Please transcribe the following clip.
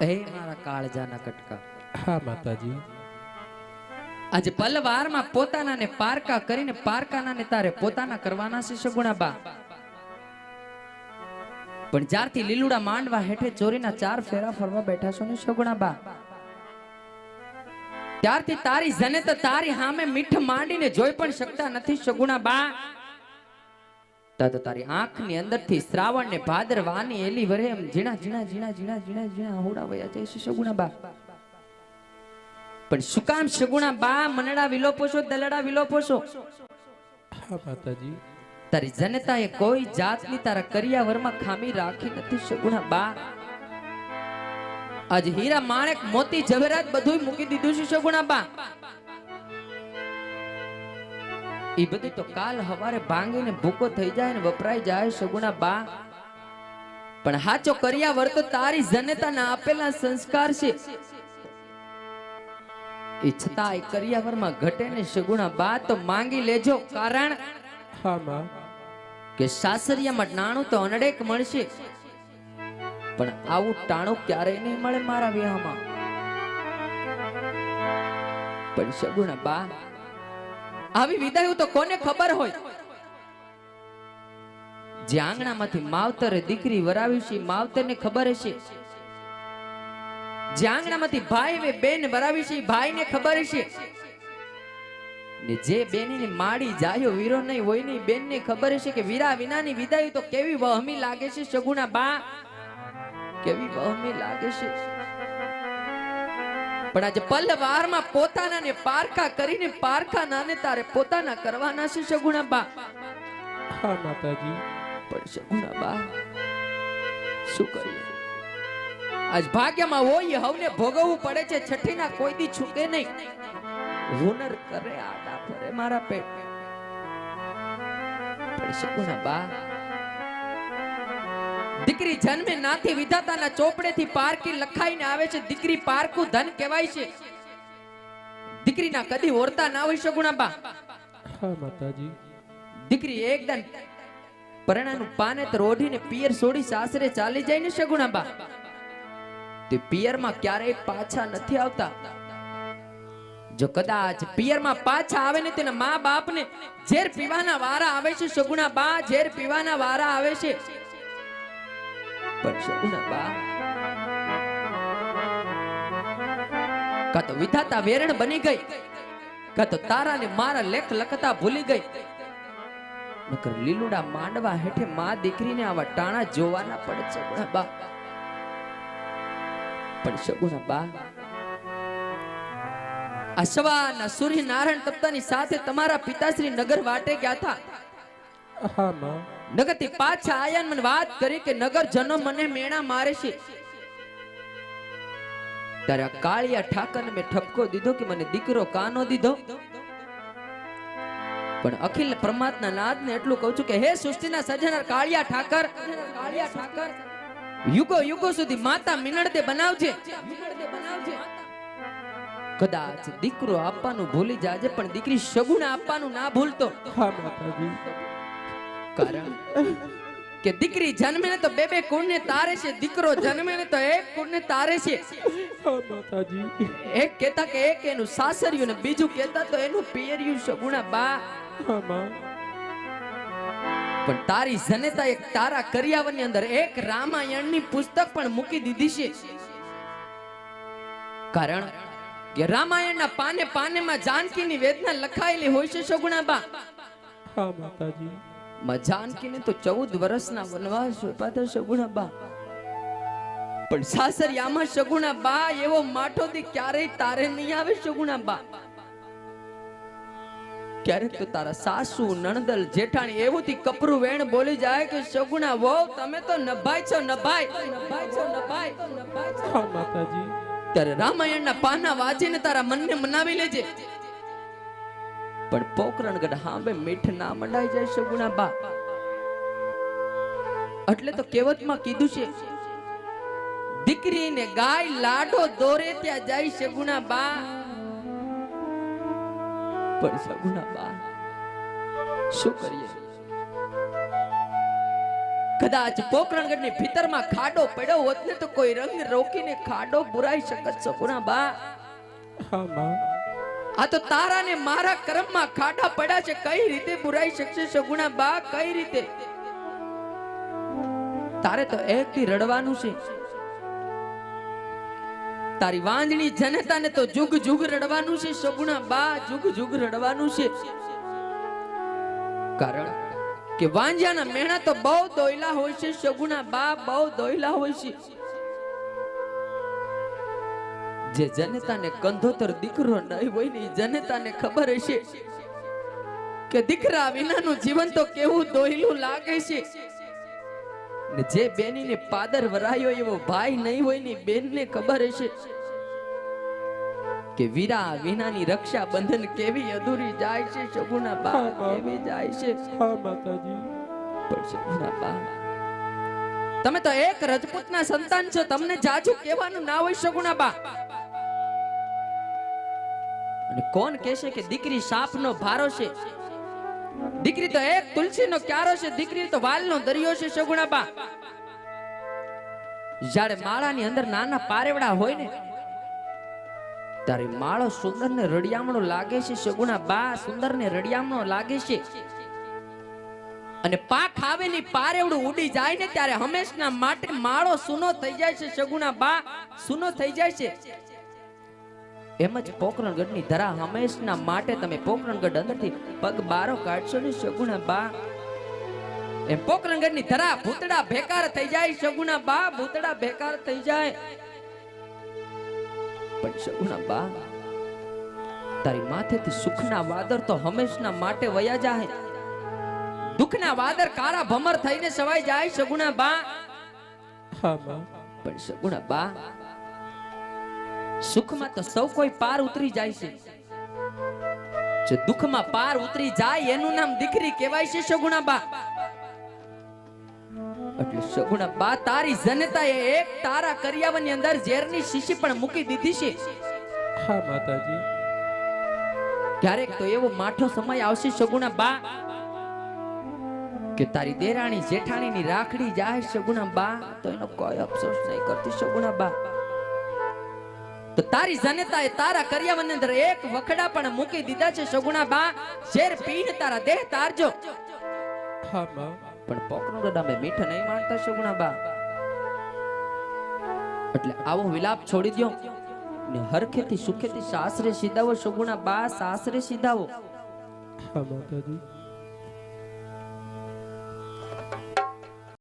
હે મારા કાળજાના કટકા. હા માતાજી. આજે પલવારમાં પોતાના ને પારકા કરીને પારકાના ને તારે પોતાના કરવાના છે સગુણા બા પણ જ્યારથી લીલુડા માંડવા હેઠે ચોરીના ચાર ફેરા ફરવા બેઠા છો ને સગુણા બા ત્યારથી તારી જને તો તારી સામે મીઠ માંડીને જોઈ પણ શકતા નથી સગુણા બા તા તો તારી આંખની અંદરથી શ્રાવણ ને ભાદરવાની એલી વરે એમ ઝીણા ઝીણા ઝીણા ઝીણા ઝીણા ઝીણા હોડા વયા જાય છે સગુણા બા. પણ શું કામ સગુણા બા? મનડા વિલોપો છો દલડા વિલોપો છો? હા માતાજી. તારી જનતાએ કોઈ જાતની તારા કરિયાવરમાં ખામી રાખી નથી સગુણા બા. આજ હીરા માણેક મોતી જવેરાત બધું મૂકી દીધું છે સગુણા બા. ઈ બધી તો કાલ હવારે ભાંગીને ભૂકો થઈ જાય ને વપરાઈ જાય સગુણા બા. પણ હાચો કરિયાવર તો તારી જનતાના આપેલા સંસ્કાર છે. એ છતાં એ કરિયાવરમાં ઘટે ને સગુણા બા તો માંગી લેજો. કારણ હા માં. કે સાસરિયામાં નાણું તો અનડેક મળશે. પણ આવું ટાણું ક્યારેય નહીં મળે મારા વિવાહમાં પણ સગુણા બા આવી વિદાય તો કોને ખબર હોય? જે આંગણામાંથી માવતરે દીકરી વરાવી છે માવતરને ખબર હશે. જે આંગણામાંથી ભાઈ વે બેન વરાવી છે ભાઈને ખબર હશે. ને જે બેનની માડી જાયો વીરો નહીં હોય નહીં બેનને ખબર હશે કે વીરા વિનાની વિદાય તો કેવી વહમી લાગે છે સગુણા બા? કેવી વહમી લાગે છે? પણ આજે પલવારમાં પોતાના ને પારકા કરીને પારકા નાને તારે પોતાના કરવાના છે સગુણા બા હા માતાજી. પણ સગુણા બા શું કરીએ? આજ ભાગ્યમાં હોય હવને ભોગવવું પડે છે છઠ્ઠીના કોઈ દી છૂકે નહીં. હુનર કરે આડા ફરે મારા પેટ. પણ સગુણા બા દીકરી જન્મે નાથી વિધાતાના ચોપડેથી પારકી લખાઈને આવે છે. દીકરી પારકું ધન કહેવાય છે. દીકરીના કદી ઓરતા ના હોય સગુણા હા માતાજી. દીકરી એકદમ પરણાનું પાને તો રોઢીને પિયર છોડી સાસરે ચાલી જાય ને સગુણાબા તે પિયરમાં ક્યારેય પાછા નથી આવતા. જો કદાચ પિયરમાં પાછા આવે ને તેના મા બાપને ઝેર પીવાના વારા આવે છે સગુણા બા ઝેર પીવાના વારા આવે છે. કા તો વિધાતા વેરણ બની ગઈ, કા તારા ને મારા લેખ લખતા ભૂલી ગઈ. નકર લીલુડા માંડવા હેઠે માં દીકરીને આવા ટાણા જોવાના પડે સગુણા બા. પણ સગુણા બા સવારના સૂર્ય નારાયણ તપ્તાની સાથે તમારા પિતાશ્રી નગર વાટે ગયા હતા. હા, માં. નગરથી પાછા આયા મને વાત કરી કે નગર જનો મને મેણા મારે છે. ત્યારે કાળિયા ઠાકર મેં ઠપકો દીધો કે મને દીકરો કાનો દીધો. પણ અખિલ પરમાત્મા નાદને એટલું કહું છું કે હે સૃષ્ટિના સર્જનાર કાળિયા ઠાકર કાળિયા ઠાકર, યુગો યુગો સુધી માતા બનાવજે બનાવજે. કદાચ દીકરો આપવાનું ભૂલી જાજે, પણ દીકરી સગુણ આપવાનું ના ભૂલતો. હા, માતાજી. કારણ કે દીકરી જન્મે ને તો બે બે કુળને તારે છે દીકરો જન્મે ને તો એક કુળને તારે છે. માતાજી. એક કેતા કે એક એનું સાસરિયું ને બીજું કેતા તો એનું પિયરિયું સગુણા બા. પણ તારી જનેતા એક તારા કરિયાવરની અંદર એક રામાયણની પુસ્તક પણ મૂકી દીધી છે. કારણ કે રામાયણના પાને પાનેમાં જાનકીની વેદના લખાયેલી હોય છે સગુણા બા. હા માતાજી. માં જાનકીને તો ચૌદ વર્ષના વનવાસ પાતા સગુણા બા. પણ સાસરિયામાં સગુણા બા એવો માઠો દી ક્યારેય તારે નહીં આવે સગુણા બા. ક્યારેક તો તારા સાસુ નણદલ જેઠાણી એવું થી કપરું વેણ બોલી જાય કે સગુણા વહુ તમે તો નભાઈ છો નભાઈ નભાઈ છો નભાઈ નભાઈ છો. માતાજી. ત્યારે રામાયણના પાના વાંચીને તારા મનને મનાવી લેજે. પણ પોકરણગઢ હાંબે મીઠ ના મંડાઈ જાય સગુણા બા. એટલે તો કહેવતમાં કીધું છે, દીકરીને ગાય લાડો દોરે ત્યાં જાય સગુણા બા. પણ સગુણા બા. શું કરીએ? કદાચ પોકરણગઢની ભીતરમાં ખાડો પડ્યો હોત ને તો કોઈ રંગ રોકીને ખાડો બુરાઈ શકત સગુણા બા. હા માં આ તો તારા ને મારા કર્મમાં ખાડા પડ્યા છે. કઈ રીતે બુરાઈ શકશે સગુણા બા? કઈ રીતે? તારે તો એકથી રડવાનું છે. તારી વાંજણી જનતાને તો જુગ જુગ રડવાનું છે. સગુણા બા, જુગ જુગ રડવાનું છે. કારણ કે વાંજ્યાના મેણા તો બહુ દોયલા હોય છે. સગુણા બા બહુ દોયલા હોય છે. જે જનતાને કંધોતર દીકરો નહીં હોય ને જનતાને ખબર હશે કે દીકરા વિનાનું જીવન તો કેવું દોહિલું લાગે છે. ને જે બેનીને પાદર વરાયો એવો ભાઈ નહીં હોય ને બેનને ખબર હશે કે વીરા વિનાની રક્ષા બંધન કેવી અધૂરી જાય છે શગુના બા. કેવી જાય છે. હા માતાજી. પણ શગુના બા તમે તો એક રજપૂતના સંતાન છો તમને જાજુ કહેવાનું ના હોય શગુના બા. કોણ કહેશે કે દીકરી સાપનો ભારો છે? દીકરી તો એક તુલસીનો ક્યારો છે, દીકરી તો વાલનો દરિયો છે સગુણાબા જ્યારે માળાની અંદર નાના પારેવડા હોય ને, ત્યારે માળો સુંદર ને રડિયામણો લાગે છે સગુણા બા સુંદર ને રડિયામણો લાગે છે. અને પાક આવેલી પારેવડું ઉડી જાય ને, ત્યારે હંમેશના માટે માળો સુનો થઈ જાય છે સગુણા બા સુનો થઈ જાય છે. એમ જ પોકરણગઢની ધરા હંમેશના માટે તમે પોકરણગઢ અંદરથી પગ બારો કાઢશો ને સગુણા બા. એમ પોકરણગઢની ધરા ભૂતડા ભેકાર થઈ જાય સગુણા બા ભૂતડા ભેકાર થઈ જાય. પણ સગુણા બા તારી માથેથી સુખના વાદર તો હંમેશના માટે વયા જાય. દુખના વાદર કાળા ભમર થઈને સવાઈ જાય સગુણા બા. હા બા. પણ સગુણા બા સુખમાં તો સૌ કોઈ પાર ઉતરી જાય છે. જે દુઃખમાં પાર ઉતરી જાય એનું નામ દીકરી કહેવાય છે સગુણા બા. એટલે સગુણા બા તારી જનતાએ એક તારા કર્યાવાની અંદર ઝેરની શીશી પણ મૂકી દીધી છે. હા માતાજી. ક્યારેક તો એવો માઠો સમય આવશે સગુણા બા કે તારી દેરાણી જેઠાણીની રાખડી જાય સગુણા બા તો એનો કોઈ અફસોસ નહીં કરતી સગુણા બા. તો તારી જનતાએ તારા કરિયાવરની અંદર એક વખડા પણ મૂકી દીધા છે સગુણા બા. શેર પીણ તારા દેહ તારજો. પણ પોકરો ગડામે મીઠ નહીં માનતા સગુણા બા. એટલે આવો વિલાપ છોડી દ્યો. ને હરખેથી સુખેથી સાસરે સીધાવો સગુણા બા સાસરે સીધાવો. હા માતાજી